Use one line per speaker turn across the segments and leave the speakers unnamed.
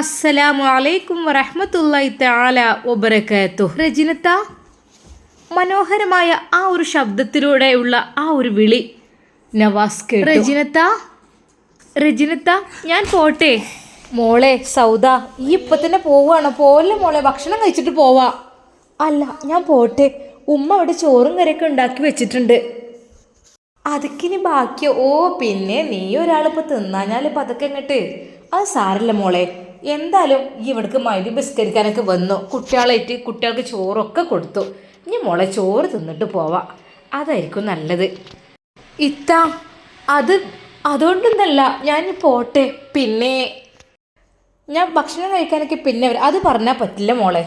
അസ്സലാമു അലൈക്കും വറഹ്മത്തുള്ളാഹി തആല വബറകാത്തു രജിനത്ത മനോഹരമായ ആ ഒരു ശബ്ദത്തിലൂടെയുള്ള ആ ഒരു വിളി നവാസ് കേട്ടു. രജിനത്ത ഞാൻ പോട്ടെ. മോളെ സൗദ ഈ ഇപ്പൊ തന്നെ പോവാണ്. പോലെ മോളെ? ഭക്ഷണം കഴിച്ചിട്ട് പോവാ. അല്ല ഞാൻ പോട്ടെ. ഉമ്മ അവിടെ ചോറും കറിയൊക്കെ ഉണ്ടാക്കി വെച്ചിട്ടുണ്ട്. അതൊക്കിനി ബാക്കിയോ. ഓ പിന്നെ നീ ഒരാളിപ്പോൾ തിന്നാഞ്ഞാലിപ്പോൾ അതൊക്കെ എങ്ങട്ട് അത് സാരല്ല മോളെ. എന്തായാലും ഈ ഇവിടേക്ക് മൈദി ബിസ്കരിക്കാനൊക്കെ വന്നു. കുട്ടികളായിട്ട് കുട്ടികൾക്ക് ചോറൊക്കെ കൊടുത്തു. ഇനി മോളെ ചോറ് തിന്നിട്ട് പോവാം. അതായിരിക്കും നല്ലത്. ഇത്ത അത് അതുകൊണ്ടൊന്നല്ല ഞാൻ പോട്ടെ. പിന്നെ ഞാൻ ഭക്ഷണം കഴിക്കാനൊക്കെ പിന്നെ വരും. അത് പറഞ്ഞാൽ പറ്റില്ല മോളെ.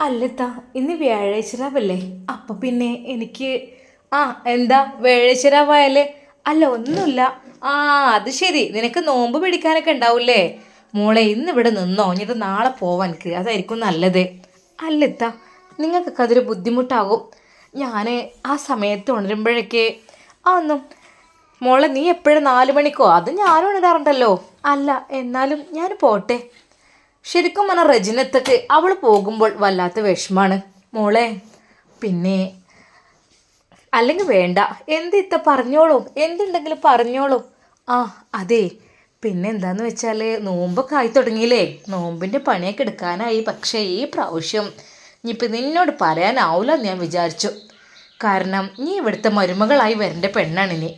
അല്ലത്ത ഇന്ന് വ്യാഴാഴ്ച രാവല്ലേ? അപ്പൊ പിന്നെ എനിക്ക് ആ എന്താ വ്യാഴാഴ്ച രാവായാലേ? അല്ല ഒന്നുമില്ല. ആ അത് ശരി. നിനക്ക് നോമ്പ് പിടിക്കാനൊക്കെ ഉണ്ടാവൂലേ മോളെ ഇന്ന് ഇവിടെ നിന്നോ? ഇനി നാളെ പോവാൻ എനിക്ക് അതായിരിക്കും നല്ലത്. അല്ലത്താ നിങ്ങൾക്കൊക്കെ അതൊരു ബുദ്ധിമുട്ടാകും. ഞാൻ ആ സമയത്ത് ഉണരുമ്പോഴൊക്കെ ആ ഒന്നും മോളെ നീ എപ്പോഴും നാല് മണിക്കോ? അത് ഞാനും ഉണരാറുണ്ടല്ലോ. അല്ല എന്നാലും ഞാൻ പോട്ടെ. ശരിക്കും പറഞ്ഞ റജിനത്തൊക്കെ അവൾ പോകുമ്പോൾ വല്ലാത്ത വിഷമാണ്. മോളെ പിന്നെ അല്ലെങ്കിൽ വേണ്ട. എന്ത് ഇത്ത പറഞ്ഞോളൂ? എന്തുണ്ടെങ്കിലും പറഞ്ഞോളൂ. ആ അതെ. പിന്നെ എന്താന്ന് വെച്ചാൽ നോമ്പൊക്കെ ആയി തുടങ്ങിയില്ലേ. നോമ്പിന്റെ പണിയൊക്കെ എടുക്കാനായി. പക്ഷേ ഈ പ്രാവശ്യം ഇനിയിപ്പോൾ നിന്നോട് പറയാനാവില്ല എന്ന് ഞാൻ വിചാരിച്ചു. കാരണം നീ ഇവിടുത്തെ മരുമകളായി വരേണ്ട പെണ്ണാണ് ഇനി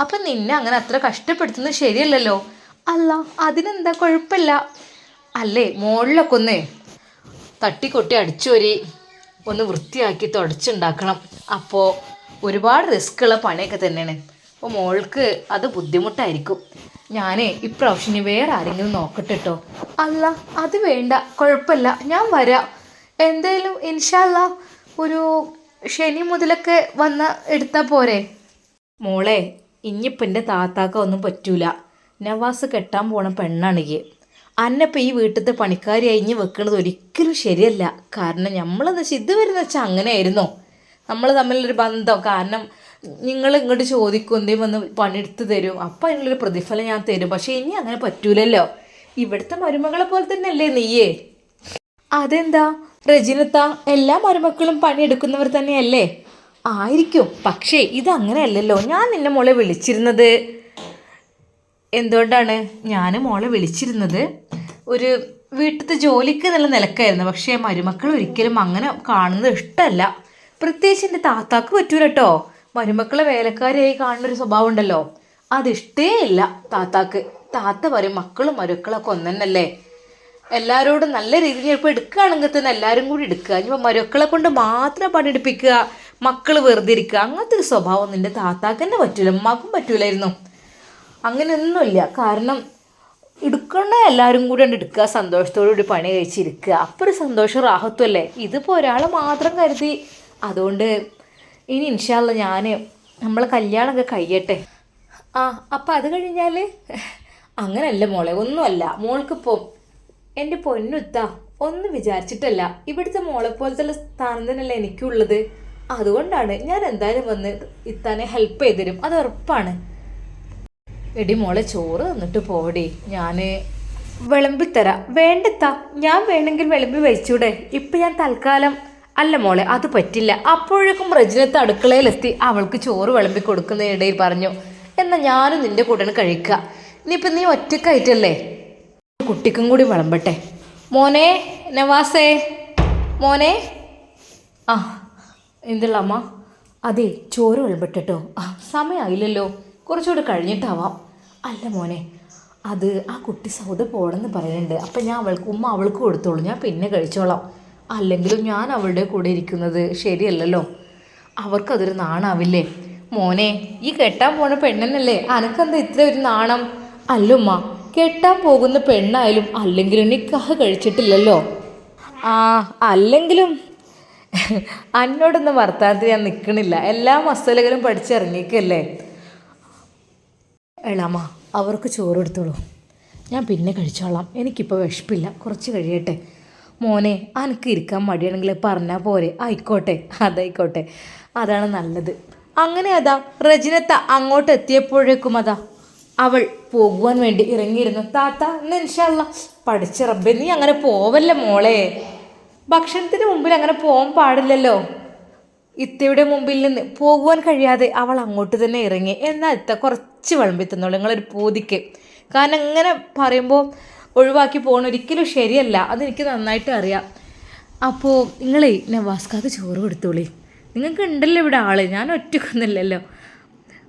അപ്പം നിന്നെ അങ്ങനെ അത്ര കഷ്ടപ്പെടുത്തുന്നത് ശരിയല്ലല്ലോ. അല്ല അതിനെന്താ കുഴപ്പമില്ല. അല്ലേ മുകളിലൊക്കെ ഒന്ന് തട്ടിക്കൊട്ടി അടിച്ചുവരി ഒന്ന് വൃത്തിയാക്കി തുടച്ചുണ്ടാക്കണം. അപ്പോൾ ഒരുപാട് റിസ്ക്കുള്ള പണിയൊക്കെ തന്നെയാണ്. അപ്പോൾ മോൾക്ക് അത് ബുദ്ധിമുട്ടായിരിക്കും. ഞാൻ ഇപ്രാവശ്യം ഇനി വേറെ ആരെങ്കിലും നോക്കട്ടെ കേട്ടോ അല്ല അത് വേണ്ട. കുഴപ്പമില്ല ഞാൻ വരാം. എന്തായാലും ഇൻഷാല്ല ഒരു ശനി മുതലൊക്കെ വന്ന് എടുത്താൽ പോരെ. മോളെ ഇനിയിപ്പം എന്റെ താത്താക്ക ഒന്നും പറ്റൂല. നവാസ് കെട്ടാൻ പോണ പെണ്ണാണെങ്കിൽ അന്നപ്പം ഈ വീട്ടിലത്തെ പണിക്കാരി അയിഞ്ഞ് വെക്കുന്നത് ഒരിക്കലും ശരിയല്ല. കാരണം നമ്മളെന്ന് വെച്ചാൽ ഇതുവരെ വെച്ചാൽ അങ്ങനെയായിരുന്നോ. നമ്മൾ തമ്മിലൊരു ബന്ധം. കാരണം നിങ്ങൾ ഇങ്ങോട്ട് ചോദിക്കും എന്തെങ്കിലും വന്ന് പണിയെടുത്ത് തരും. അപ്പം അതിനുള്ളൊരു പ്രതിഫലം ഞാൻ തരും. പക്ഷേ ഇനി അങ്ങനെ പറ്റൂലല്ലോ. ഇവിടുത്തെ മരുമകളെ പോലെ തന്നെയല്ലേ നീയേ? അതെന്താ? രജനത്ത എല്ലാ മരുമക്കളും പണിയെടുക്കുന്നവർ തന്നെയല്ലേ? ആയിരിക്കും. പക്ഷേ ഇത് അങ്ങനെയല്ലല്ലോ ഞാൻ നിന്നെ മോളെ വിളിച്ചിരുന്നത്. എന്തുകൊണ്ടാണ് ഞാൻ മോളെ വിളിച്ചിരുന്നത്? ഒരു വീട്ടിലത്തെ ജോലിക്ക് നല്ല നിലക്കായിരുന്നു. പക്ഷേ മരുമക്കൾ ഒരിക്കലും അങ്ങനെ കാണുന്നത് ഇഷ്ടമല്ല പ്രത്യേകിച്ച് എന്റെ താത്താക്ക് പറ്റൂല കേട്ടോ മരുമക്കളെ വേലക്കാരിയായി കാണുന്ന ഒരു സ്വഭാവം ഉണ്ടല്ലോ അതിഷ്ടേ ഇല്ല താത്താക്ക്. താത്ത പറയും മക്കളും മരുക്കളൊക്കെ ഒന്നെന്നല്ലേ. എല്ലാവരോടും നല്ല രീതിയിൽ ചിലപ്പോൾ എടുക്കുകയാണെങ്കിൽ തന്നെ എല്ലാവരും കൂടി എടുക്കുക. ഇനിയിപ്പോൾ മരുക്കളെ കൊണ്ട് മാത്രം പണിയെടുപ്പിക്കുക മക്കൾ വെറുതെ ഇരിക്കുക അങ്ങനത്തെ ഒരു സ്വഭാവം നിന്റെ താത്താക്ക് തന്നെ പറ്റൂല ഉമ്മാക്കും പറ്റൂലായിരുന്നു. അങ്ങനെയൊന്നുമില്ല. കാരണം എടുക്കണ എല്ലാവരും കൂടി ഉണ്ട് എടുക്കുക സന്തോഷത്തോടുകൂടി പണി കഴിച്ചിരിക്കുക അപ്പോൾ ഒരു സന്തോഷം റാഹത്വല്ലേ ഇതിപ്പോൾ ഒരാളെ മാത്രം കരുതി. അതുകൊണ്ട് ഇനി ഇൻഷാല്ല ഞാൻ നമ്മൾ കല്യാണമൊക്കെ കഴിയട്ടെ. ആ അപ്പം അത് കഴിഞ്ഞാൽ അങ്ങനല്ല മോളെ ഒന്നുമല്ല. മോൾക്ക് മോൾക്കിപ്പോൾ എന്റെ പൊന്നുത്ത ഒന്നും വിചാരിച്ചിട്ടല്ല. ഇവിടുത്തെ മോളെ പോലത്തെ സ്ഥാനം തന്നെയല്ല എനിക്കുള്ളത്. അതുകൊണ്ടാണ് ഞാൻ എന്തായാലും വന്ന് ഇത്താനെ ഹെൽപ്പ് ചെയ്ത് തരും അത് ഉറപ്പാണ്. എടി മോളെ ചോറ് തന്നിട്ട് പോടി ഞാൻ വിളമ്പിത്തരാം. വേണ്ടത്താ. ഞാൻ വേണമെങ്കിൽ വിളമ്പി വെച്ചൂടെ. ഇപ്പം ഞാൻ തൽക്കാലം അല്ല മോളെ അത് പറ്റില്ല. അപ്പോഴേക്കും റജിനത്ത് അടുക്കളയിലെത്തി അവൾക്ക് ചോറ് വിളമ്പി കൊടുക്കുന്നതിനിടയിൽ പറഞ്ഞു എന്നാൽ ഞാനും നിന്റെ കൂടെയാണ് കഴിക്കുക. ഇനിയിപ്പം നീ ഒറ്റക്കായിട്ടല്ലേ? കുട്ടിക്കും കൂടി വിളമ്പട്ടെ. മോനെ നവാസേ മോനെ. ആ എന്തുള്ള അമ്മ? അതെ ചോറ് വിളമ്പട്ടോ ആ സമയമായില്ലല്ലോ കുറച്ചുകൂടെ കഴിഞ്ഞിട്ടാവാം. അല്ല മോനെ അത് ആ കുട്ടി സൗദ പോണെന്ന് പറയുന്നുണ്ട്. അപ്പം ഞാൻ അവൾക്ക് ഉമ്മ അവൾക്ക് കൊടുത്തോളൂ. ഞാൻ പിന്നെ കഴിച്ചോളാം. അല്ലെങ്കിലും ഞാൻ അവളുടെ കൂടെ ഇരിക്കുന്നത് ശരിയല്ലല്ലോ? അവർക്കതൊരു നാണാവില്ലേ? മോനെ ഈ കെട്ടാൻ പോണ പെണ്ണനല്ലേ അനക്കെന്താ ഇത്ര ഒരു നാണം? അല്ലുമ്മ കെട്ടാൻ പോകുന്ന പെണ്ണായാലും അല്ലെങ്കിലും നിക്കാഹ് കഴിച്ചിട്ടില്ലല്ലോ? ആ അല്ലെങ്കിലും. അന്നോടൊന്നും വർത്താനത്തിൽ ഞാൻ നിൽക്കണില്ല എല്ലാ മസാലകളും പഠിച്ചിറങ്ങിക്കല്ലേ? എളാമ അവർക്ക് ചോറ് എടുത്തോളൂ ഞാൻ പിന്നെ കഴിച്ചോളാം. എനിക്കിപ്പോൾ വിശപ്പില്ല. കുറച്ച് കഴിയട്ടെ. മോനെ അനക്ക് ഇരിക്കാൻ മടിയാണെങ്കിൽ പറഞ്ഞാൽ പോരെ. ആയിക്കോട്ടെ അതായിക്കോട്ടെ. അതാണ് നല്ലത്. അങ്ങനെ അതാ റജിനത്ത അങ്ങോട്ട് എത്തിയപ്പോഴേക്കും അതാ അവൾ പോകുവാൻ വേണ്ടി ഇറങ്ങിയിരുന്നു. താത്ത ഇന്ന് ഇൻഷാല്ല പഠിച്ച റബ്ബെ നീ അങ്ങനെ പോവല്ലേ മോളെ? ഭക്ഷണത്തിന് മുമ്പിൽ അങ്ങനെ പോകാൻ പാടില്ലല്ലോ. ഇത്തയുടെ മുമ്പിൽ നിന്ന് പോകുവാൻ കഴിയാതെ അവൾ അങ്ങോട്ട് തന്നെ ഇറങ്ങി. എന്നാൽ ഇത്ത കുറച്ച് വിളമ്പി തന്നോളൂ. നിങ്ങളൊരു പൂതിക്ക്. കാരണം ഇങ്ങനെ പറയുമ്പോൾ ഒഴിവാക്കി പോകണം. ഒരിക്കലും ശരിയല്ല. അതെനിക്ക് നന്നായിട്ട് അറിയാം. അപ്പോൾ നിങ്ങളേ നവാസ്കാക്ക് ചോറ് കൊടുത്തോളി. നിങ്ങൾക്ക് ഉണ്ടല്ലോ ഇവിടെ ആൾ. ഞാൻ ഒറ്റക്കൊന്നുമില്ലല്ലോ.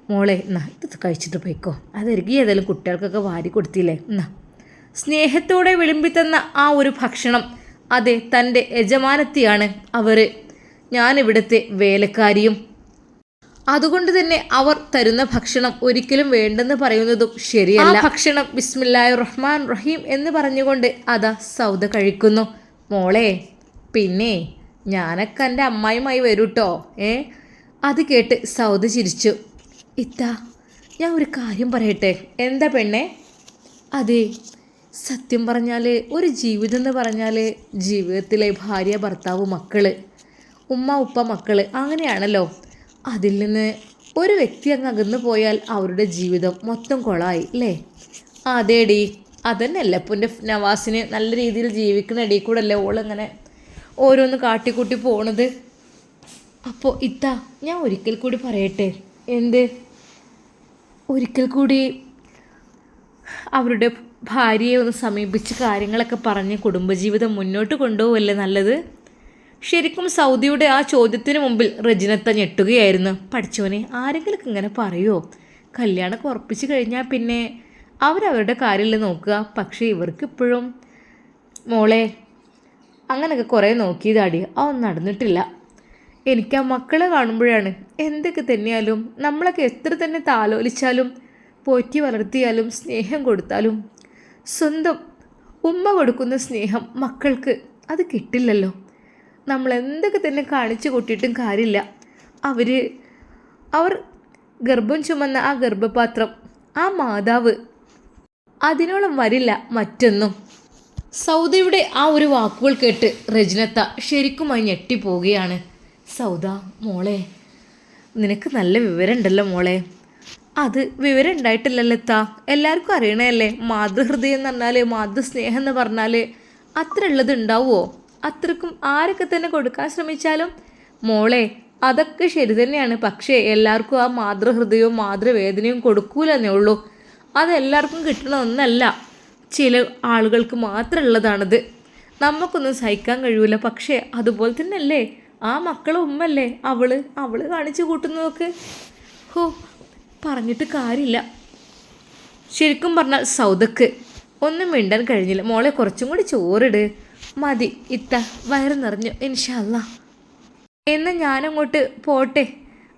മോളെ എന്നാ ഇത് കഴിച്ചിട്ട് പോയിക്കോ. അതായിരിക്കും ഏതായാലും കുട്ടികൾക്കൊക്കെ വാരി കൊടുത്തില്ലേ? എന്നാ സ്നേഹത്തോടെ വിളമ്പി തന്ന ആ ഒരു ഭക്ഷണം അതെ തന്റെ യജമാനത്തെയാണ് അവർ ഞാനിവിടുത്തെ വേലക്കാരിയും അതുകൊണ്ട് തന്നെ അവർ തരുന്ന ഭക്ഷണം ഒരിക്കലും വേണ്ടെന്ന് പറയുന്നതും ശരിയല്ല. ഭക്ഷണം ബിസ്മില്ലാഹി റഹ്മാൻ റഹീം എന്ന് പറഞ്ഞുകൊണ്ട് അതാ സൗദ കഴിക്കുന്നു. മോളെ പിന്നെ ഞാനൊക്കെ എന്റെ അമ്മായിമായി വരൂട്ടോ? ഏ? അത് കേട്ട് സൗദ ചിരിച്ചു. ഇത്താ ഞാൻ ഒരു കാര്യം പറയട്ടെ? എന്താ പെണ്ണെ? അതെ സത്യം പറഞ്ഞാൽ ഒരു ജീവിതം എന്ന് പറഞ്ഞാൽ ജീവിതത്തിലെ ഭാര്യ ഭർത്താവ് മക്കൾ ഉമ്മ ഉപ്പ മക്കൾ അങ്ങനെയാണല്ലോ. അതിൽ നിന്ന് ഒരു വ്യക്തി അങ്ങ് അകന്നു പോയാൽ അവരുടെ ജീവിതം മൊത്തം കൊളായി അല്ലേ? അതേടി അതന്നെയല്ല ഇപ്പം എന്റെ നവാസിന് നല്ല രീതിയിൽ ജീവിക്കുന്ന ഇടയിൽ കൂടെ അല്ലേ ഓളിങ്ങനെ ഓരോന്ന് കാട്ടിക്കൂട്ടി പോണത്? അപ്പോൾ ഇത്ത ഞാൻ ഒരിക്കൽ കൂടി പറയട്ടെ എന്ത്? ഒരിക്കൽ കൂടി അവരുടെ ഭാര്യയെ ഒന്ന് സമീപിച്ച് കാര്യങ്ങളൊക്കെ പറഞ്ഞ് കുടുംബജീവിതം മുന്നോട്ട് കൊണ്ടുപോകല്ലേ നല്ലത്? ശരിക്കും സൗദിയുടെ ആ ചോദ്യത്തിന് മുമ്പിൽ റജിനത്ത ഞെട്ടുകയായിരുന്നു. പഠിച്ചവനെ ആരെങ്കിലും ഇങ്ങനെ പറയുമോ കല്യാണമൊക്കെ ഉറപ്പിച്ചു കഴിഞ്ഞാൽ പിന്നെ അവരവരുടെ കാര്യമില്ല നോക്കുക. പക്ഷേ ഇവർക്ക് ഇപ്പോഴും മോളെ അങ്ങനെയൊക്കെ കുറേ നോക്കിയതാടി. അതൊന്നും നടന്നിട്ടില്ല. എനിക്ക് ആ മക്കളെ കാണുമ്പോഴാണ് എന്തൊക്കെ തന്നെയാലും നമ്മളൊക്കെ എത്ര തന്നെ താലോലിച്ചാലും പോറ്റി വളർത്തിയാലും സ്നേഹം കൊടുത്താലും സ്വന്തം ഉമ്മ കൊടുക്കുന്ന സ്നേഹം മക്കൾക്ക് അത് കിട്ടില്ലല്ലോ. നമ്മൾ എന്തൊക്കെ തന്നെ കാണിച്ചു കൂട്ടിയിട്ടും കാര്യമില്ല. അവർ അവർ ഗർഭം ചുമന്ന ആ ഗർഭപാത്രം ആ മാതാവ് അതിനോളം വരില്ല മറ്റൊന്നും. സൗദയുടെ ആ ഒരു വാക്കുകൾ കേട്ട് രജനത്ത ശരിക്കും അത് ഞെട്ടിപ്പോവുകയാണ്. സൗദ മോളെ നിനക്ക് നല്ല വിവരമുണ്ടല്ലോ മോളെ. അത് വിവരം ഉണ്ടായിട്ടില്ലല്ലോ എത്താ എല്ലാവർക്കും അറിയണേ അല്ലേ മാതൃഹൃദയം എന്ന് പറഞ്ഞാൽ മാതൃസ്നേഹം എന്ന് പറഞ്ഞാൽ അത്ര ഉള്ളത് ഉണ്ടാവുമോ അത്രക്കും ആരൊക്കെ തന്നെ കൊടുക്കാൻ ശ്രമിച്ചാലും മോളെ അതൊക്കെ ശരി തന്നെയാണ്. പക്ഷേ എല്ലാവർക്കും ആ മാതൃഹൃദയവും മാതൃവേദനയും കൊടുക്കൂലെന്നേ ഉള്ളൂ. അതെല്ലാവർക്കും കിട്ടണ ഒന്നല്ല. ചില ആളുകൾക്ക് മാത്രമുള്ളതാണത്. നമുക്കൊന്നും സഹിക്കാൻ കഴിയൂല. പക്ഷേ അതുപോലെ തന്നെ അല്ലേ ആ മക്കളെ ഉമ്മല്ലേ? അവൾ അവൾ കാണിച്ചു കൂട്ടുന്നതൊക്കെ. ഹോ പറഞ്ഞിട്ട് കാര്യമില്ല. ശരിക്കും പറഞ്ഞാൽ സൗദക്ക് ഒന്നും മിണ്ടാൻ കഴിഞ്ഞില്ല. മോളെ കുറച്ചും കൂടി ചോറിട്. മതി. ഇത്ത വയറ് നിറഞ്ഞു. ഇൻഷല്ല എന്ന് ഞാനങ്ങോട്ട് പോട്ടെ.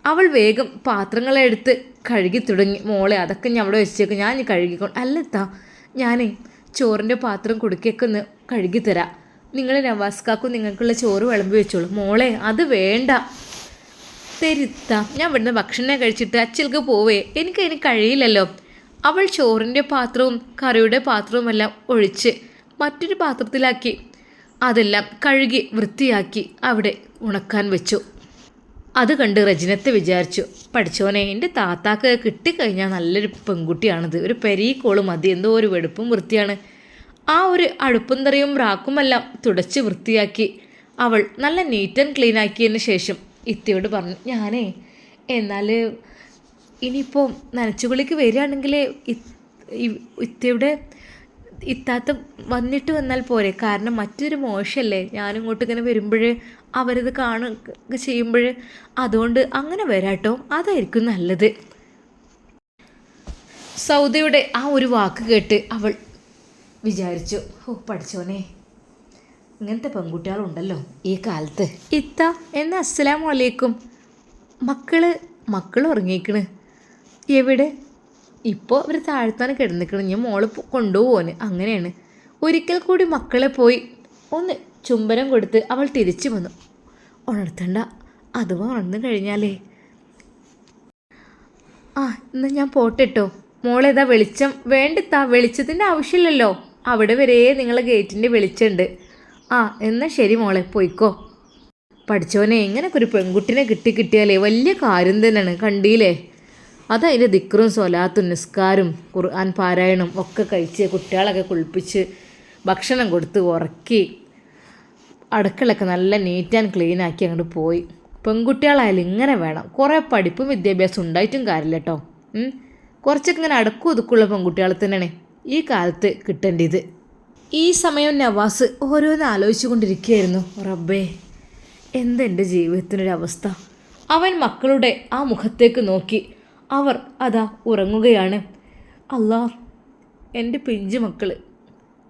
അവൾ വേഗം പാത്രങ്ങളെടുത്ത് കഴുകി തുടങ്ങി. മോളെ അതൊക്കെ ഞാൻ അവിടെ വെച്ചേക്കും. ഞാൻ കഴുകിക്കോളും അല്ല ഇത്താ ഞാനേ ചോറിന്റെ പാത്രം കുടുക്കിയൊക്കെ ഒന്ന് കഴുകി തരാം. നിങ്ങൾ നവാസ്കാക്കും നിങ്ങൾക്കുള്ള ചോറ് വിളമ്പി വെച്ചോളൂ. മോളെ അത് വേണ്ട. തരിത്ത ഞാൻ ഇവിടുന്ന് ഭക്ഷണം കഴിച്ചിട്ട് അച്ഛൽക്ക് പോവേ. എനിക്കതിന് കഴിയില്ലല്ലോ. അവൾ ചോറിന്റെ പാത്രവും കറിയുടെ പാത്രവുമെല്ലാം ഒഴിച്ച് മറ്റൊരു പാത്രത്തിലാക്കി അതെല്ലാം കഴുകി വൃത്തിയാക്കി അവിടെ ഉണക്കാൻ വെച്ചു. അത് കണ്ട് റജിനത്ത് വിചാരിച്ചു പഠിച്ചോനെ എന്റെ താത്താക്ക് കിട്ടിക്കഴിഞ്ഞാൽ നല്ലൊരു പെൺകുട്ടിയാണിത്. ഒരു പെരീക്കോൾ മതി എന്തോ ഒരു വെടുപ്പും വൃത്തിയാണ്. ആ ഒരു അടുപ്പും തറിയും റാക്കുമെല്ലാം തുടച്ച് വൃത്തിയാക്കി അവൾ നല്ല നീറ്റ് ആൻഡ് ക്ലീൻ ആക്കിയതിന് ശേഷം ഇത്തിയോട് പറഞ്ഞു ഞാനേ എന്നാൽ ഇനിയിപ്പോൾ നനച്ചുകുളിക്ക് വരികയാണെങ്കിൽ ഇത്തയുടെ ഇത്താത്ത വന്നിട്ട് വന്നാൽ പോരെ. കാരണം മറ്റൊരു മോശമല്ലേ ഞാനിങ്ങോട്ട് ഇങ്ങനെ വരുമ്പോൾ അവരത് കാണുക ചെയ്യുമ്പോൾ അതുകൊണ്ട് അങ്ങനെ വരാട്ടോ. അതായിരിക്കും നല്ലത്. സൗദയുടെ ആ ഒരു വാക്ക് കേട്ട് അവൾ വിചാരിച്ചു ഓ പഠിച്ചോനെ. ഇങ്ങനത്തെ പെൺകുട്ടികളുണ്ടല്ലോ ഈ കാലത്ത്. ഇത്ത എന്ന അസ്സലാമു അലൈക്കും. മക്കൾ മക്കൾ ഉറങ്ങിക്കണ് എവിടെ? ഇപ്പോൾ അവർ താഴ്ത്താൻ കിടന്നിക്കണം. ഞാൻ മോളെ കൊണ്ടുപോകാന് അങ്ങനെയാണ്. ഒരിക്കൽ കൂടി മക്കളെ പോയി ഒന്ന് ചുംബനം കൊടുത്ത് അവൾ തിരിച്ചു വന്നു. ഉണർത്തണ്ട. അഥവാ ഉണർന്നു കഴിഞ്ഞാലേ. ആ എന്നാൽ ഞാൻ പോട്ടെട്ടോ. മോളേതാ വെളിച്ചം. വേണ്ടത്താ വെളിച്ചത്തിന്റെ ആവശ്യമില്ലല്ലോ. അവിടെ വരെ നിങ്ങളെ ഗേറ്റിന്റെ വെളിച്ചമുണ്ട് ആ എന്നാൽ ശരി മോളെ പോയിക്കോ. പഠിച്ചോനെ എങ്ങനെയൊക്കെ ഒരു പെൺകുട്ടിനെ കിട്ടി കിട്ടിയാലേ വലിയ കാര്യം തന്നെയാണ്. കണ്ടില്ലേ? അതതിന്റെ ദിക്റും സ്വലാത്തും നിസ്കാരും ഖുർആൻ പാരായണം ഒക്കെ കഴിച്ച് കുട്ടികളൊക്കെ കുളിപ്പിച്ച് ഭക്ഷണം കൊടുത്ത് ഉറക്കി അടുക്കളൊക്കെ നല്ല നീറ്റ് ആൻഡ് ക്ലീൻ ആക്കി അങ്ങോട്ട് പോയി. പെൺകുട്ടികളായാലും ഇങ്ങനെ വേണം. കുറേ പഠിപ്പും വിദ്യാഭ്യാസം ഉണ്ടായിട്ടും കാര്യമില്ല കേട്ടോ കുറച്ചൊക്കെ ഇങ്ങനെ അടക്കും ഒതുക്കുള്ള പെൺകുട്ടികളെ തന്നെയാണ് ഈ കാലത്ത് കിട്ടേണ്ടത്. ഈ സമയം നവാസ് ഓരോന്ന് ആലോചിച്ചു കൊണ്ടിരിക്കുകയായിരുന്നു റബ്ബേ എന്തെന്റെ ജീവിതത്തിനൊരവസ്ഥ? അവൻ മക്കളുടെ ആ മുഖത്തേക്ക് നോക്കി അവർ അതാ ഉറങ്ങുകയാണ്. അല്ലാ എന്റെ പിഞ്ചു മക്കൾ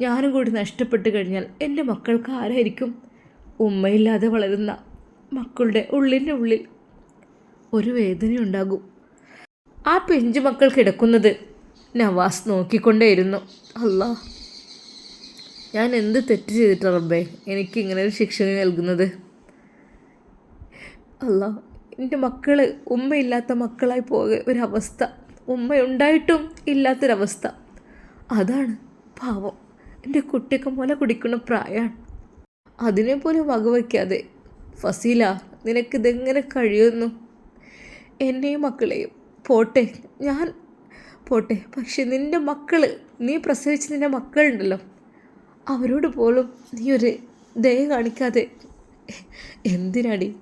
ഞാനും കൂടി നഷ്ടപ്പെട്ട് കഴിഞ്ഞാൽ എന്റെ മക്കൾക്ക് ആരായിരിക്കും? ഉമ്മയില്ലാതെ വളരുന്ന മക്കളുടെ ഉള്ളിന്റെ ഉള്ളിൽ ഒരു വേദനയുണ്ടാകും. ആ പിഞ്ചു മക്കൾ കിടക്കുന്നത് നവാസ് നോക്കിക്കൊണ്ടേയിരുന്നു. അല്ലാ ഞാൻ എന്ത് തെറ്റ് ചെയ്തിട്ടാ റബ്ബേ എനിക്ക് ഇങ്ങനെ ഒരു ശിക്ഷ നൽകുന്നത്? അല്ല എന്റെ മക്കൾ ഉമ്മയില്ലാത്ത മക്കളായി പോകെ ഒരവസ്ഥ ഉമ്മയുണ്ടായിട്ടും ഇല്ലാത്തൊരവസ്ഥ. അതാണ് പാവം. എന്റെ കുട്ടിയൊക്കെ മുല കുടിക്കുന്ന പ്രായമാണ് അതിനെ പോലും വകവയ്ക്കാതെ ഫസീല നിനക്കിതെങ്ങനെ കഴിയുന്നു? എന്നെയും മക്കളെയും പോട്ടെ ഞാൻ പോട്ടെ പക്ഷെ നിന്റെ മക്കൾ നീ പ്രസവിച്ച നിന്റെ മക്കളുണ്ടല്ലോ. അവരോട് പോലും നീ ഒരു ദയ കാണിക്കാതെ എന്തിനാടി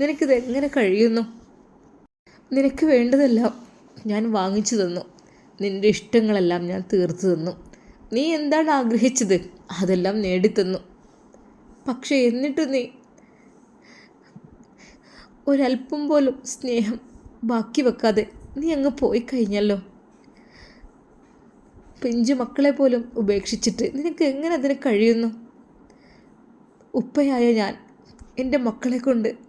നിനക്കിത് എങ്ങനെ കഴിയുന്നു? നിനക്ക് വേണ്ടതെല്ലാം ഞാൻ വാങ്ങിച്ചു തന്നു. നിന്റെ ഇഷ്ടങ്ങളെല്ലാം ഞാൻ തീർത്തു തന്നു. നീ എന്താണ് ആഗ്രഹിച്ചത്? അതെല്ലാം നേടിത്തന്നു പക്ഷേ എന്നിട്ട് നീ ഒരല്പം പോലും സ്നേഹം ബാക്കി വെക്കാതെ നീ അങ്ങ് പോയി കഴിഞ്ഞല്ലോ. പിഞ്ചു മക്കളെ പോലും ഉപേക്ഷിച്ചിട്ട് നിനക്ക് എങ്ങനെ അതിന് കഴിയുന്നു? ഉപ്പയായ ഞാൻ എന്റെ മക്കളെ കൊണ്ട്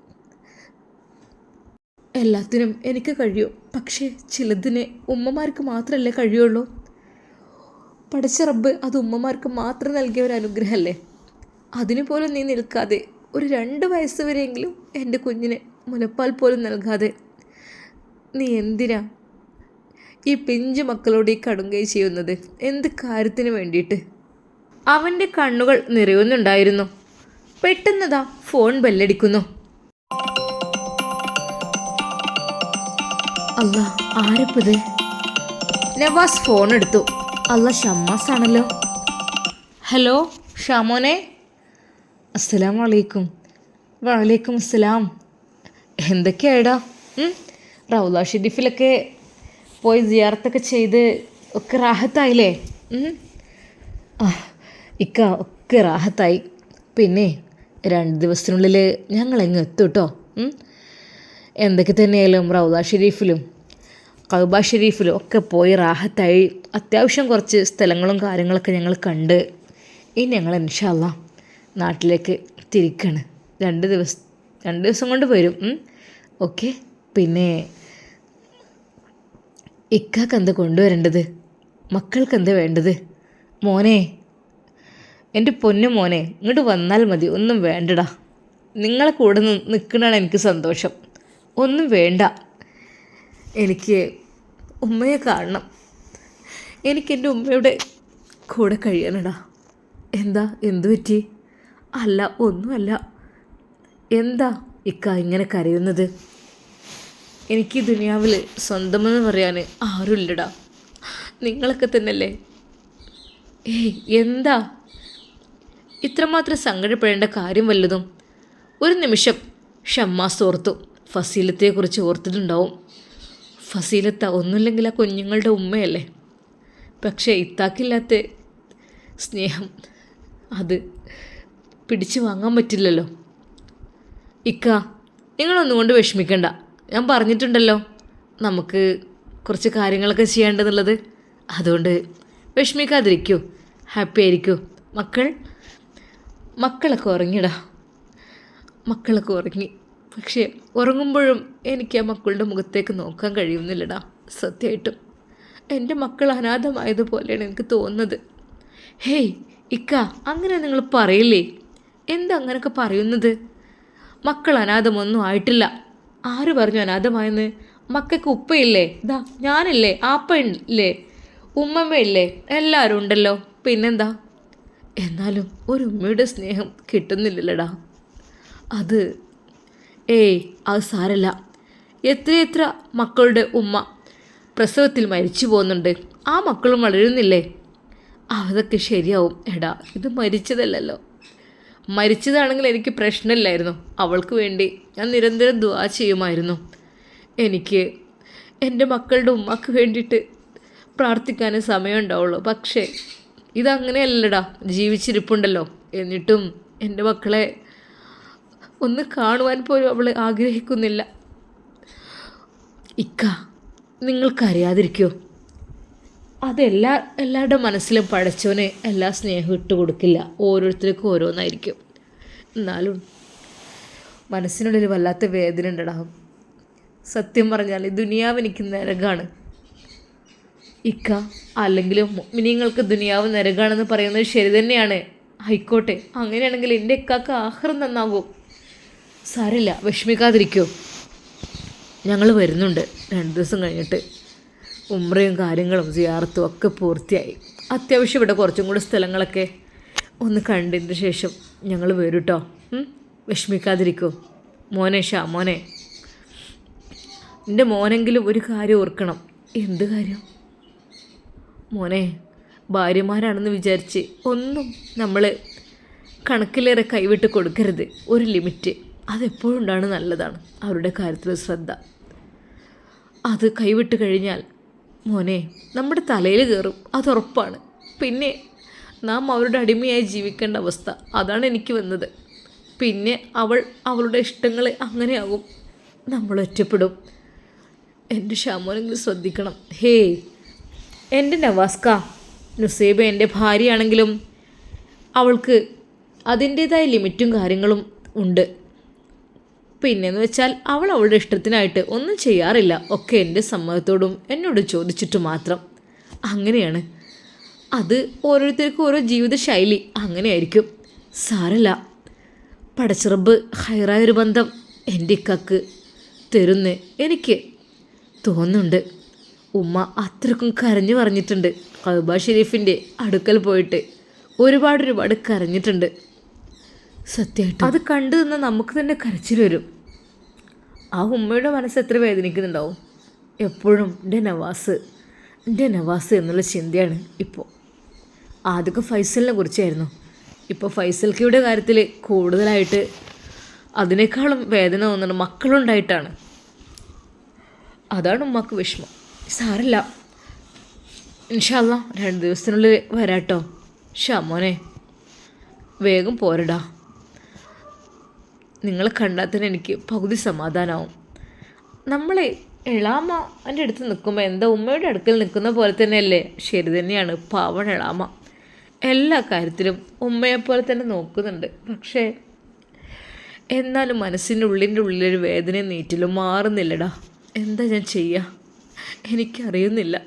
എല്ലാത്തിനും എനിക്ക് കഴിയും. പക്ഷേ ചിലതിനെ ഉമ്മമാർക്ക് മാത്രമല്ലേ കഴിയുള്ളൂ? പഠിച്ച റബ്ബ് അത് ഉമ്മമാർക്ക് മാത്രം നൽകിയ ഒരു അനുഗ്രഹമല്ലേ? അതിനു പോലും നീ നിൽക്കാതെ ഒരു രണ്ട് വയസ്സ് വരെയെങ്കിലും എന്റെ കുഞ്ഞിന് മുലപ്പാൽ പോലും നൽകാതെ നീ എന്തിനാ ഈ പിഞ്ചു മക്കളോട് ഈ കടുങ്കൈ ചെയ്യുന്നത്? എന്ത് കാര്യത്തിന് വേണ്ടിയിട്ട്? അവന്റെ കണ്ണുകൾ നിറയുന്നുണ്ടായിരുന്നു. പെട്ടെന്നതാ ഫോൺ ബെല്ലടിക്കുന്നു. അല്ല ആരപ്പത്? നവാസ് ഫോൺ എടുത്തു. അല്ല ഷമ്മാസ് ആണല്ലോ ഹലോ ഷാമോനെ? അസ്സലാം വലൈക്കും വലൈക്കും അസ്സലാം എന്തൊക്കെയാടാ റൗല ഷെരീഫിലൊക്കെ പോയി സിയാർത്തൊക്കെ ചെയ്ത് ഒക്കെ റാഹത്തായില്ലേ? ആ ഇക്ക ഒക്കെ റാഹത്തായി. പിന്നെ രണ്ട് ദിവസത്തിനുള്ളിൽ ഞങ്ങൾ എങ്ങ് എത്തും കേട്ടോ? എന്തൊക്കെ തന്നെയായാലും റൗദ ഷെരീഫിലും കൗബ ഷെരീഫിലും ഒക്കെ പോയി റാഹത്തായി. അത്യാവശ്യം കുറച്ച് സ്ഥലങ്ങളും കാര്യങ്ങളൊക്കെ ഞങ്ങൾ കണ്ട് ഇനി ഞങ്ങൾ ഇൻഷാല്ല നാട്ടിലേക്ക് തിരിക്കണം. രണ്ട് ദിവസം രണ്ട് ദിവസം കൊണ്ട് വരും. ഓക്കെ. പിന്നെ ഇക്കാക്ക് എന്താ കൊണ്ടുവരേണ്ടത്? മക്കൾക്ക് എന്താ വേണ്ടത്? മോനെ എന്റെ പൊന്നു മോനെ ഇങ്ങോട്ട് വന്നാൽ മതി. ഒന്നും വേണ്ടടാ. നിങ്ങളെ കൂടെ നിൽക്കണതാണ് എനിക്ക് സന്തോഷം. ഒന്നും വേണ്ട. എനിക്ക് ഉമ്മയെ കാണണം. എനിക്ക് എന്റെ ഉമ്മയുടെ കൂടെ കഴിയണടാ. എന്താ? എന്തു പറ്റി? അല്ല ഒന്നുമല്ല. എന്താ ഇക്ക ഇങ്ങനെ കരയുന്നത്? എനിക്ക് ദുനിയാവിൽ സ്വന്തമെന്ന് പറയാൻ ആരുമില്ലടാ. നിങ്ങളൊക്കെ തന്നെയല്ലേ? ഏയ് എന്താ? ഇത്രമാത്രം സങ്കടപ്പെടേണ്ട കാര്യം വല്ലതും? ഒരു നിമിഷം ഷമ്മാസ് ഓർത്തു. ഫസീലത്തെക്കുറിച്ച് ഓർത്തിട്ടുണ്ടാവും. ഫസീലത്ത ഒന്നുമില്ലെങ്കിൽ ആ കുഞ്ഞുങ്ങളുടെ ഉമ്മയല്ലേ? പക്ഷേ ഇത്താക്കില്ലാത്ത സ്നേഹം അത് പിടിച്ചു വാങ്ങാൻ പറ്റില്ലല്ലോ. ഇക്ക നിങ്ങളൊന്നും കൊണ്ട് വിഷമിക്കണ്ട. ഞാൻ പറഞ്ഞിട്ടുണ്ടല്ലോ നമുക്ക് കുറച്ച് കാര്യങ്ങളൊക്കെ ചെയ്യേണ്ടതെന്നുള്ളത് അതുകൊണ്ട് വിഷമിക്കാതിരിക്കൂ. ഹാപ്പി ആയിരിക്കൂ. മക്കൾ മക്കളൊക്കെ ഉറങ്ങിടാ മക്കളൊക്കെ ഉറങ്ങി. പക്ഷേ ഉറങ്ങുമ്പോഴും എനിക്ക് ആ മക്കളുടെ മുഖത്തേക്ക് നോക്കാൻ കഴിയുന്നില്ലടാ സത്യമായിട്ടും എന്റെ മക്കൾ അനാഥമായതുപോലെയാണ് എനിക്ക് തോന്നുന്നത്. ഹേയ് ഇക്ക അങ്ങനെ നിങ്ങൾ പറയില്ലേ? എന്താ അങ്ങനെയൊക്കെ പറയുന്നത്? മക്കൾ അനാഥമൊന്നും ആയിട്ടില്ല. ആര് പറഞ്ഞു അനാഥമായെന്ന്? മക്കൾക്ക് ഉപ്പയില്ലേ? ഇതാ ഞാനില്ലേ ആപ്പ ഇല്ലേ ഉമ്മമ്മയില്ലേ എല്ലാവരും ഉണ്ടല്ലോ പിന്നെന്താ? എന്നാലും ഒരു ഉമ്മയുടെ സ്നേഹം കിട്ടുന്നില്ലല്ലടാ. അത് ഏയ് അത് സാരല്ല. എത്രയെത്ര മക്കളുടെ ഉമ്മ പ്രസവത്തിൽ മരിച്ചു പോകുന്നുണ്ട്. ആ മക്കളും വളരുന്നില്ലേ? അതൊക്കെ ശരിയാവും. എടാ ഇത് മരിച്ചതല്ലല്ലോ. മരിച്ചതാണെങ്കിൽ എനിക്ക് പ്രശ്നമില്ലായിരുന്നു. അവൾക്ക് വേണ്ടി ഞാൻ നിരന്തരം ദുവാ ചെയ്യുമായിരുന്നു. എനിക്ക് എന്റെ മക്കളുടെ ഉമ്മക്ക് വേണ്ടിയിട്ട് പ്രാർത്ഥിക്കാനേ സമയമുണ്ടാവുള്ളൂ. പക്ഷേ ഇതങ്ങനെയല്ലടാ. ജീവിച്ചിരിപ്പുണ്ടല്ലോ. എന്നിട്ടും എന്റെ മക്കളെ ഒന്ന് കാണുവാൻ പോലും അവൾ ആഗ്രഹിക്കുന്നില്ല. ഇക്ക നിങ്ങൾക്കറിയാതിരിക്കോ? അതെല്ലാ എല്ലാവരുടെ മനസ്സിലും പടച്ചോനെ എല്ലാ സ്നേഹവും ഇട്ട് കൊടുക്കില്ല. ഓരോരുത്തർക്കും ഓരോന്നായിരിക്കും. എന്നാലും മനസ്സിനുള്ളിൽ വല്ലാത്ത വേദന ഉണ്ടാകും സത്യം പറഞ്ഞാൽ ദുനിയാവ് എനിക്ക് നരകാണ്. ഇക്ക അല്ലെങ്കിലും മിനിങ്ങൾക്ക് ദുനിയാവ് നരകാണെന്ന് പറയുന്നത് ശരി തന്നെയാണ്. ആയിക്കോട്ടെ അങ്ങനെയാണെങ്കിൽ എന്റെ ഇക്കാക്ക് ആഹ്റം നന്നാകും സാരില്ല വിഷമിക്കാതിരിക്കോ. ഞങ്ങൾ വരുന്നുണ്ട് രണ്ട് ദിവസം കഴിഞ്ഞിട്ട്. ഉമ്രയും കാര്യങ്ങളും സിയാർത്തും ഒക്കെ പൂർത്തിയായി. അത്യാവശ്യം ഇവിടെ കുറച്ചും കൂടി സ്ഥലങ്ങളൊക്കെ ഒന്ന് കണ്ടതിന് ശേഷം ഞങ്ങൾ വരും കേട്ടോ വിഷമിക്കാതിരിക്കോ. മോനെ ഷാ മോനെ. എന്റെ മോനെങ്കിലും ഒരു കാര്യം ഓർക്കണം. എന്ത് കാര്യം? മോനെ ഭാര്യമാരാണെന്ന് വിചാരിച്ച് ഒന്നും നമ്മൾ കണക്കിലേറെ കൈവിട്ട് കൊടുക്കരുത്. ഒരു ലിമിറ്റ്. അതെപ്പോഴും ഉണ്ടാണ് നല്ലതാണ്. അവരുടെ കാര്യത്തിൽ ശ്രദ്ധ. അത് കൈവിട്ട് കഴിഞ്ഞാൽ മോനെ നമ്മുടെ തലയിൽ കയറും അതുറപ്പാണ്. പിന്നെ നാം അവരുടെ അടിമയായി ജീവിക്കേണ്ട അവസ്ഥ. അതാണ് എനിക്ക് വന്നത്. പിന്നെ അവൾ അവളുടെ ഇഷ്ടങ്ങളെ അങ്ങനെയാകും. നമ്മൾ ഒറ്റപ്പെടും. എന്റെ ഷാമോനെങ്കിലും ശ്രദ്ധിക്കണം. ഹേ എന്റെ നവാസ്ക നുസേബ എന്റെ ഭാര്യയാണെങ്കിലും അവൾക്ക് അതിന്റേതായ ലിമിറ്റും കാര്യങ്ങളും ഉണ്ട്. പിന്നെന്ന് വെച്ചാൽ അവൾ അവളുടെ ഇഷ്ടത്തിനായിട്ട് ഒന്നും ചെയ്യാറില്ല. ഒക്കെ എന്റെ സമ്മതത്തോടും എന്നോട് ചോദിച്ചിട്ട് മാത്രം. അങ്ങനെയാണ്. അത് ഓരോരുത്തർക്കും ഓരോ ജീവിതശൈലി. അങ്ങനെയായിരിക്കും. സാരല്ല. പടച്ചിറബ് ഹൈറായൊരു ബന്ധം. എന്റെ ഇക്കക്ക് തരുന്ന് എനിക്ക് തോന്നുന്നുണ്ട്. ഉമ്മ അത്രക്കും കരഞ്ഞു പറഞ്ഞിട്ടുണ്ട്. കൗബ ഷെരീഫിന്റെ അടുക്കൽ പോയിട്ട് ഒരുപാട് ഒരുപാട് കരഞ്ഞിട്ടുണ്ട്. സത്യമായിട്ട്. അത് കണ്ടു നിന്നാൽ നമുക്ക് തന്നെ കരച്ചിൽ വരും. ആ ഉമ്മയുടെ മനസ്സ് എത്ര വേദനിക്കുന്നുണ്ടാവും? എപ്പോഴും എന്റെ നവാസ് എന്റെ നവാസ് എന്നുള്ള ചിന്തയാണ് ഇപ്പോൾ. ആദ്യമൊക്കെ ഫൈസലിനെ കുറിച്ചായിരുന്നു. ഇപ്പോൾ ഫൈസൽക്കിയുടെ കാര്യത്തിൽ കൂടുതലായിട്ട് അതിനേക്കാളും വേദന തോന്നുന്നത് മക്കളുണ്ടായിട്ടാണ്. അതാണ് ഉമ്മക്ക് വിഷമം. സാരല്ല. ഇൻഷല്ല രണ്ട് ദിവസത്തിനുള്ളിൽ വരാട്ടോ. ഷമോനെ വേഗം പോരടാ. നിങ്ങളെ കണ്ടാൽ തന്നെ എനിക്ക് പകുതി സമാധാനമാവും നമ്മളെ എളാമ എന്റെ അടുത്ത് നിൽക്കുമ്പോൾ എന്താ ഉമ്മയുടെ അടുക്കൽ നിൽക്കുന്ന പോലെ തന്നെയല്ലേ? ശരി തന്നെയാണ്. പാവൺ എളാമ എല്ലാ കാര്യത്തിലും ഉമ്മയെപ്പോലെ തന്നെ നോക്കുന്നുണ്ട്. പക്ഷേ എന്നാലും മനസ്സിന്റെ ഉള്ളിന്റെ ഉള്ളിലൊരു വേദനയും നീറ്റിലും മാറുന്നില്ലടാ. എന്താ ഞാൻ ചെയ്യുക എനിക്കറിയുന്നില്ല.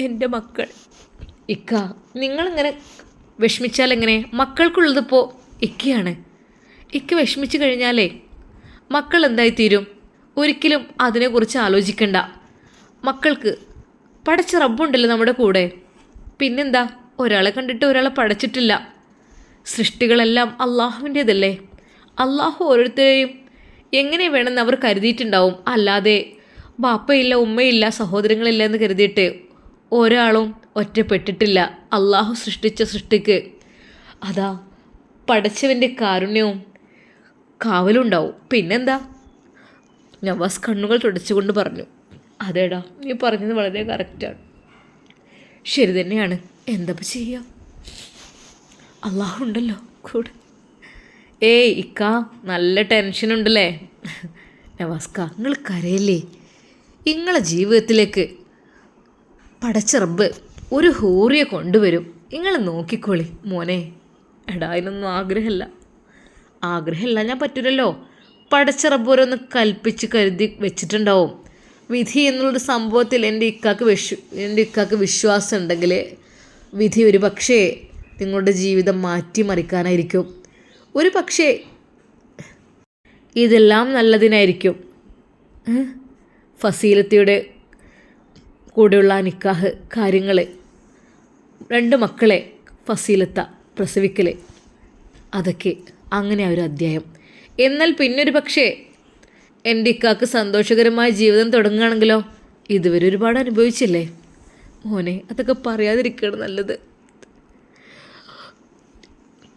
എന്റെ മക്കൾ. ഇക്ക നിങ്ങളിങ്ങനെ വിഷമിച്ചാൽ എങ്ങനെ മക്കൾക്കുള്ളതിപ്പോൾ ഇക്കയാണ്. ഇക്ക വിഷമിച്ചു കഴിഞ്ഞാലേ മക്കൾ എന്തായി തീരും ഒരിക്കലും അതിനെക്കുറിച്ച് ആലോചിക്കണ്ട. മക്കൾക്ക് പടച്ച റബ്ബുണ്ടല്ലോ നമ്മുടെ കൂടെ. പിന്നെന്താ? ഒരാളെ കണ്ടിട്ട് ഒരാളെ പടച്ചിട്ടില്ല. സൃഷ്ടികളെല്ലാം അള്ളാഹുവിന്റേതല്ലേ? അള്ളാഹു ഓരോരുത്തരെയും എങ്ങനെ വേണമെന്ന് അവർ കരുതിയിട്ടുണ്ടാവും. അല്ലാതെ ബാപ്പയില്ല ഉമ്മയില്ല സഹോദരങ്ങളില്ല എന്ന് കരുതിയിട്ട് ഒരാളും ഒറ്റപ്പെട്ടിട്ടില്ല. അള്ളാഹു സൃഷ്ടിച്ച സൃഷ്ടിക്ക്. അതാ പടച്ചവന്റെ കാരുണ്യവും കാവലുണ്ടാവും. പിന്നെന്താ? നവാസ് കണ്ണുകൾ തുടച്ചുകൊണ്ട് പറഞ്ഞു. അതേടാ നീ പറഞ്ഞത് വളരെ കറക്റ്റാണ് ശരി തന്നെയാണ്. എന്തപ്പോൾ ചെയ്യാം? അള്ളാഹുണ്ടല്ലോ കൂടെ. ഏയ് ഇക്ക നല്ല ടെൻഷൻ ഉണ്ടല്ലേ? നവാസ്ക നിങ്ങൾ കരയല്ലേ? നിങ്ങളെ ജീവിതത്തിലേക്ക് പടച്ചിറബ് ഒരു ഹൂറിയെ കൊണ്ടുവരും. നിങ്ങൾ നോക്കിക്കോളി മോനെ. എടാ അതിനൊന്നും ആഗ്രഹമില്ല ആഗ്രഹമില്ല ഞാൻ പറ്റൂലല്ലോ. പടച്ചിറബ് ഓരോന്ന് കൽപ്പിച്ച് കരുതി വെച്ചിട്ടുണ്ടാവും. വിധി എന്നുള്ളൊരു സംഭവത്തിൽ എന്റെ ഇക്കാക്ക് വിശ്വ എന്റെ ഇക്കാക്ക് വിശ്വാസം ഉണ്ടെങ്കിൽ വിധി ഒരു പക്ഷേ നിങ്ങളുടെ ജീവിതം മാറ്റിമറിക്കാനായിരിക്കും. ഒരു പക്ഷേ ഇതെല്ലാം നല്ലതിനായിരിക്കും. ഫസീലത്തിയുടെ കൂടെയുള്ള നിക്കാഹ് കാര്യങ്ങൾ രണ്ട് മക്കളെ ഫസീലത്ത പ്രസവിക്കൽ അതൊക്കെ. അങ്ങനെ ഒരു അധ്യായം. എന്നാൽ പിന്നൊരു പക്ഷേ എന്റെ ഇക്കാക്ക് സന്തോഷകരമായ ജീവിതം തുടങ്ങുകയാണെങ്കിലോ? ഇതുവരെ ഒരുപാട് അനുഭവിച്ചില്ലേ? മോനെ അതൊക്കെ പറയാതിരിക്കുകയാണ് നല്ലത്.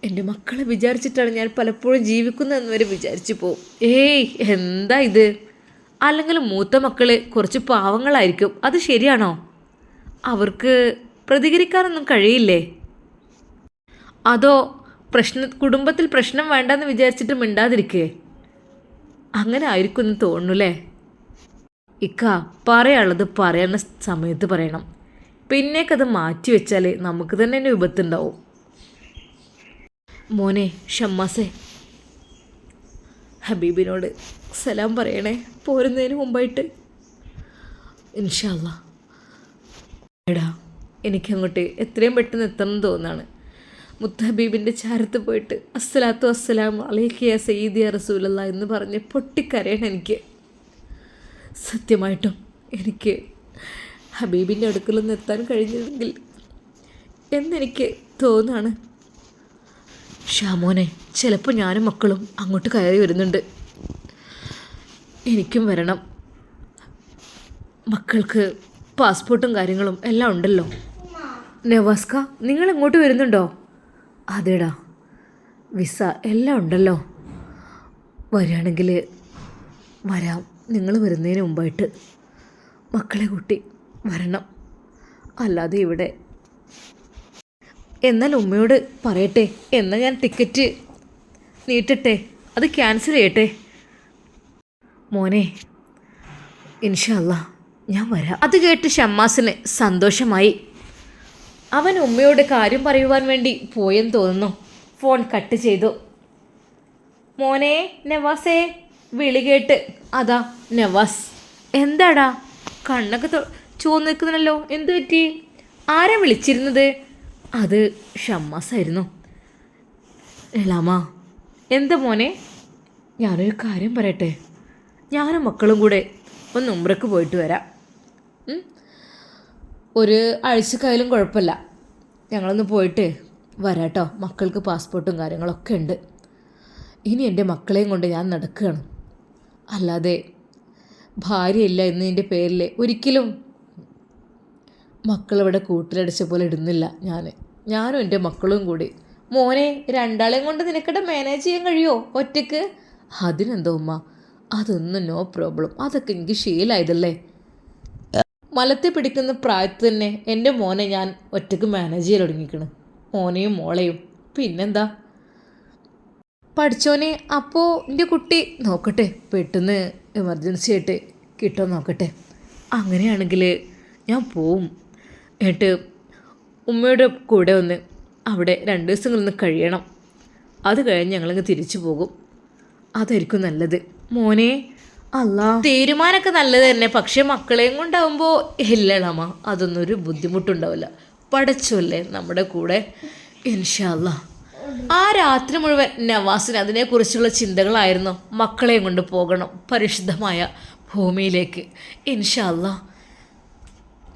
എന്റെ മക്കളെ വിചാരിച്ചിട്ടാണ് ഞാൻ പലപ്പോഴും ജീവിക്കുന്നതെന്ന് വരെ വിചാരിച്ചു പോവും ഏയ് എന്താ ഇത്? അല്ലെങ്കിൽ മൂത്ത മക്കൾ കുറച്ച് പാവങ്ങളായിരിക്കും. അത് ശരിയാണോ? അവർക്ക് പ്രതികരിക്കാനൊന്നും കഴിയില്ലേ? അതോ പ്രശ്ന കുടുംബത്തിൽ പ്രശ്നം വേണ്ടെന്ന് വിചാരിച്ചിട്ട് മിണ്ടാതിരിക്കേ. അങ്ങനെ ആയിരിക്കും എന്ന് ഇക്ക പറയാനുള്ളത് പറയുന്ന സമയത്ത് പറയണം. പിന്നേക്കത് മാറ്റി വെച്ചാൽ നമുക്ക് തന്നെ ഒരു വിപത്തുണ്ടാവും. മോനെ ഷമ്മാസേ. ഹബീബിനോട് സലാം പറയണേ പോരുന്നതിന് മുമ്പായിട്ട്. ഇൻഷാല്ല എടാ എനിക്കങ്ങോട്ട് എത്രയും പെട്ടെന്ന് എത്തണം എന്ന് തോന്നാണ്. മുത്ത ഹബീബിന്റെ ചാരത്ത് പോയിട്ട് അസ്സലാത്തു അസ്സലാം അലൈക്കിയ സയ്യിദിയ റസൂലല്ല എന്ന് പറഞ്ഞ് പൊട്ടിക്കരയണം എനിക്ക്. സത്യമായിട്ടും എനിക്ക് ഹബീബിന്റെ അടുക്കലൊന്ന് എത്താൻ കഴിഞ്ഞെങ്കിൽ എന്നെനിക്ക് തോന്നാണ്. ഷാമോനെ ചിലപ്പോൾ ഞാനും മക്കളും അങ്ങോട്ട് കയറി വരുന്നുണ്ട്. എനിക്കും വരണം. മക്കൾക്ക് പാസ്പോർട്ടും കാര്യങ്ങളും എല്ലാം ഉണ്ടല്ലോ. നവാസ്ക നിങ്ങൾ ഇങ്ങോട്ട് വരുന്നുണ്ടോ? അതേടാ. വിസ എല്ലാം ഉണ്ടല്ലോ. വരികയാണെങ്കിൽ വരാം. നിങ്ങൾ വരുന്നതിന് മുമ്പായിട്ട് മക്കളെ കൂട്ടി വരണം. അല്ലാതെ ഇവിടെ എന്നാൽ ഉമ്മയോട് പറയട്ടെ. എന്നാൽ ഞാൻ ടിക്കറ്റ് നീട്ടട്ടെ. അത് ക്യാൻസൽ ചെയ്യട്ടെ. മോനെ ഇൻഷല്ല ഞാൻ വരാം. അത് കേട്ട് ഷമ്മാസിന് സന്തോഷമായി. അവൻ ഉമ്മയോട് കാര്യം പറയുവാൻ വേണ്ടി പോയെന്ന് തോന്നുന്നു. ഫോൺ കട്ട് ചെയ്തു. മോനെ നവാസേ വിളി കേട്ട്. അതാ നവാസ്. എന്താടാ? കണ്ണൊക്കെ ചുവന്ന് നിൽക്കുന്നല്ലോ എന്തു പറ്റി? ആരാ വിളിച്ചിരുന്നത്? അത് ഷമ്മാസായിരുന്നു. എളാമ എന്താ മോനെ? ഞാനൊരു കാര്യം പറയട്ടെ. ഞാനും മക്കളും കൂടെ ഒന്ന് ഉമ്രക്ക് പോയിട്ട് വരാം? ഒരു ആഴ്ചക്കായാലും കുഴപ്പമില്ല. ഞങ്ങളൊന്ന് പോയിട്ട് വരാട്ടോ. മക്കൾക്ക് പാസ്പോർട്ടും കാര്യങ്ങളൊക്കെ ഉണ്ട്. ഇനി എന്റെ മക്കളെയും കൊണ്ട് ഞാൻ നടക്കുകയാണ്. അല്ലാതെ ഭാര്യയില്ല എന്നതിന്റെ പേരിൽ ഒരിക്കലും മക്കളിവിടെ കൂട്ടിലടിച്ച പോലെ ഇടുന്നില്ല ഞാൻ. ഞാനും എന്റെ മക്കളും കൂടി. മോനെ രണ്ടാളെയും കൊണ്ട് നിനക്കിടെ മാനേജ് ചെയ്യാൻ കഴിയുമോ ഒറ്റയ്ക്ക്? അതിനെന്തോ ഉമ്മ. അതൊന്നും നോ പ്രോബ്ലം അതൊക്കെ എനിക്ക് ശീലമായതല്ലേ മലത്തെ പിടിക്കുന്ന പ്രായത്ത് തന്നെ എന്റെ മോനെ ഞാൻ ഒറ്റയ്ക്ക് മാനേജ് ചെയ്യാൻ തുടങ്ങിക്കണ് മോനെയും മോളെയും. പിന്നെന്താ? പഠിച്ചോനെ അപ്പോൾ എന്റെ കുട്ടി നോക്കട്ടെ പെട്ടെന്ന് എമർജൻസി ആയിട്ട് കിട്ടോ നോക്കട്ടെ. അങ്ങനെയാണെങ്കിൽ ഞാൻ പോവും. എന്നിട്ട് ഉമ്മയുടെ കൂടെ ഒന്ന് അവിടെ രണ്ട് ദിവസം നിന്ന് കഴിയണം. അത് കഴിഞ്ഞ് ഞങ്ങളങ്ങ് തിരിച്ചു പോകും. അതായിരിക്കും നല്ലത്. മോനെ തീരുമാനമൊക്കെ നല്ലത് തന്നെ പക്ഷെ മക്കളെയും കൊണ്ടാവുമ്പോൾ ഇല്ലണമ. അതൊന്നും ഒരു ബുദ്ധിമുട്ടുണ്ടാവില്ല. പടച്ചല്ലേ നമ്മുടെ കൂടെ? ഇൻഷാല്ല ആ രാത്രി മുഴുവൻ നവാസിന് അതിനെക്കുറിച്ചുള്ള ചിന്തകളായിരുന്നു മക്കളെയും കൊണ്ട് പോകണം പരിശുദ്ധമായ ഭൂമിയിലേക്ക്. ഇൻഷാല്ല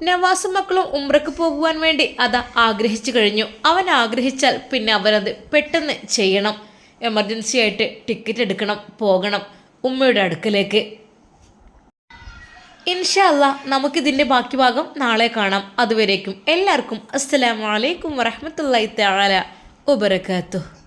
നവാസും മക്കളും ഉമ്രക്ക് പോകുവാൻ വേണ്ടി അത് ആഗ്രഹിച്ചു കഴിഞ്ഞു. അവൻ ആഗ്രഹിച്ചാൽ പിന്നെ അവനത് പെട്ടെന്ന് ചെയ്യണം. എമർജൻസി ആയിട്ട് ടിക്കറ്റ് എടുക്കണം പോകണം. ഉമ്മയുടെ അടുക്കലേക്ക്. ഇൻഷല്ല നമുക്കിതിന്റെ ബാക്കി ഭാഗം നാളെ കാണാം. അതുവരേക്കും എല്ലാവർക്കും അസ്സലാമലൈക്കും വരഹമത്തല്ലാത്ത തആല വബറകാതുഹു.